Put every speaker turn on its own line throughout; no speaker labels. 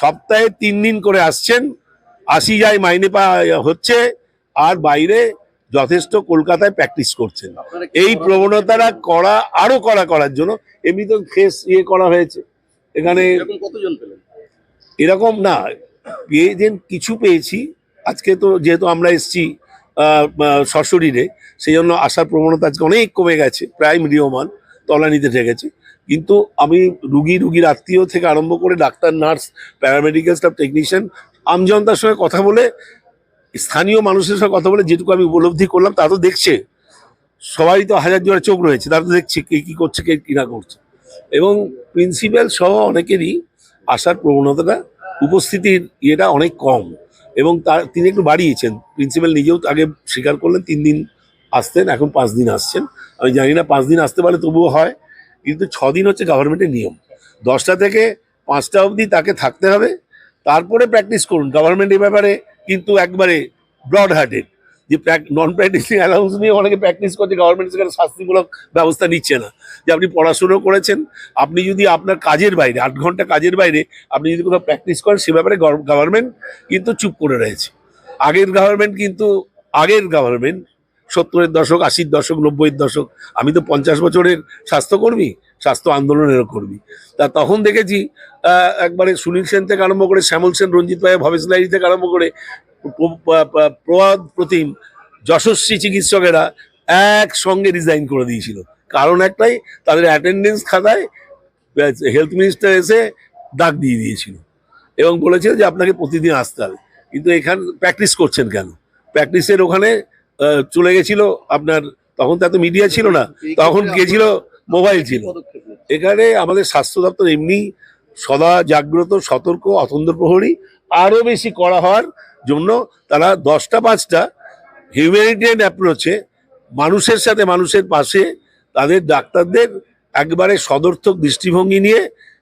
সপ্তাহে তিন দিন করে আসছেন। আসি যায় মাইনে পাওয়া হচ্ছে আর বাইরে যথেষ্ট কলকাতায় প্র্যাকটিস করছেন। এই প্রবণতাটা করা আরও করা করার জন্য। এমনি তো ফেস ইয়ে করা হয়েছে। এখানে
এরকম
না পেয়েছেন কিছু পেয়েছি। আজকে তো যেহেতু আমরা এসছি সশরীরে সেই জন্য আসার প্রবণতা আজকে অনেক কমে গেছে প্রায় মিডিয়মান তলানিতে ঠেকেছে। কিন্তু আমি রুগী, রুগীর আত্মীয় থেকে আরম্ভ করে doctor, nurse paramedical staff technician আমজনতার সঙ্গে কথা বলে, স্থানীয় মানুষের সঙ্গে কথা বলে যেটুকু আমি উপলব্ধি করলাম তা তো দেখছে। সবাই তো হাজার জোড়া চোখ রয়েছে, তারা তো দেখছে কে কী করছে, কে কী না করছে। এবং প্রিন্সিপাল সহ অনেকেরই আসার প্রবণতাটা, উপস্থিতির ইয়েটা অনেক কম। এবং তার, তিনি একটু বাড়িয়েছেন। প্রিন্সিপাল নিজেও আগে স্বীকার করলেন, তিন দিন আসতেন, এখন পাঁচ দিন আসছেন। আমি জানি না পাঁচ দিন আসতে পারে তবুও হয়। কিন্তু ছ দিন হচ্ছে গভর্নমেন্টের নিয়ম। দশটা থেকে পাঁচটা অবধি তাকে থাকতে হবে। তারপরে প্র্যাকটিস করুন। গভর্নমেন্ট এই ব্যাপারে কিন্তু একবারে ব্রড হার্টেড যে নন প্র্যাকটিসিং অ্যালাউন্স নিয়ে অনেকে প্র্যাকটিস করছে গভর্নমেন্ট সেখানে শাস্তিমূলক ব্যবস্থা নিচ্ছে না। যে আপনি পড়াশুনো করেছেন, আপনি যদি আপনার কাজের বাইরে, আট ঘণ্টা কাজের বাইরে আপনি যদি কোনো প্র্যাকটিস করেন, সে ব্যাপারে গভর্নমেন্ট কিন্তু চুপ করে রয়েছে। আগের গভর্নমেন্ট কিন্তু, আগের গভর্নমেন্ট সত্তরের দশক, আশির দশক, নব্বইয়ের দশক, আমি তো পঞ্চাশ বছরের স্বাস্থ্যকর্মী, স্বাস্থ্য আন্দোলনের কর্মী। তা তখন দেখেছি একবারে সুনীল সেন থেকে আরম্ভ করে শ্যামল সেন, রঞ্জিত ভাই ভবেশ লাইরি থেকে আরম্ভ করে প্র- প্র- প্র- প্রবাদ প্রতিম যশস্বী চিকিৎসকেরা একসঙ্গে রিজাইন করে দিয়েছিল। কারণ একটাই, তাদের অ্যাটেন্ডেন্স খাতায় হেলথ মিনিস্টার এসে ডাক দিয়ে দিয়েছিল। এবং বলেছিল যে আপনাকে প্রতিদিন আসতে হবে। কিন্তু এখানে প্র্যাকটিস করছেন কেন? প্র্যাকটিসের ওখানে চলে গেছিল আপনার, তখন তো এত মিডিয়া ছিল না, তখন গেছিল মোবাইল ছিল। এখানে আমাদের স্বাস্থ্য দপ্তর এমনি সদা জাগ্রত, সতর্ক, অতন্দ্র প্রহরী, আরও বেশি করা হওয়ার জন্য তারা দশটা, পাঁচটা হিউম্যানিটেরিয়ান অ্যাপ্রোচে মানুষের সাথে, মানুষের পাশে তাদের ডাক্তারদের একবারে সদর্থক দৃষ্টিভঙ্গি নিয়ে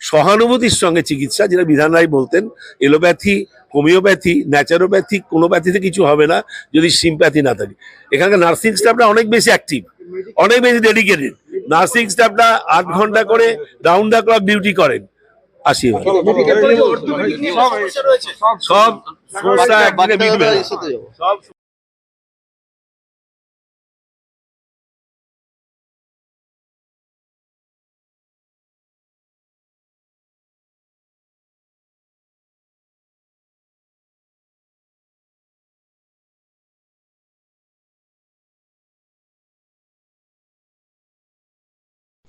সহানুভূতির সঙ্গে চিকিৎসা যেটা বিধান রায় বলতেন এলোপ্যাথি হোমিওপ্যাথি ন্যাচারোপ্যাথি কোনো প্যাথিতে কিছু হবে না যদি সিম্প্যাথি না থাকে। এখানকার নার্সিং স্টাফরা অনেক বেশি অ্যাক্টিভ অনেক বেশি ডেডিকেটেড নার্সিং স্টাফটা আট ঘণ্টা করে রাউন্ড দ্য ক্লক ডিউটি করেন। আসি সব সমস্যা মিটবে। সব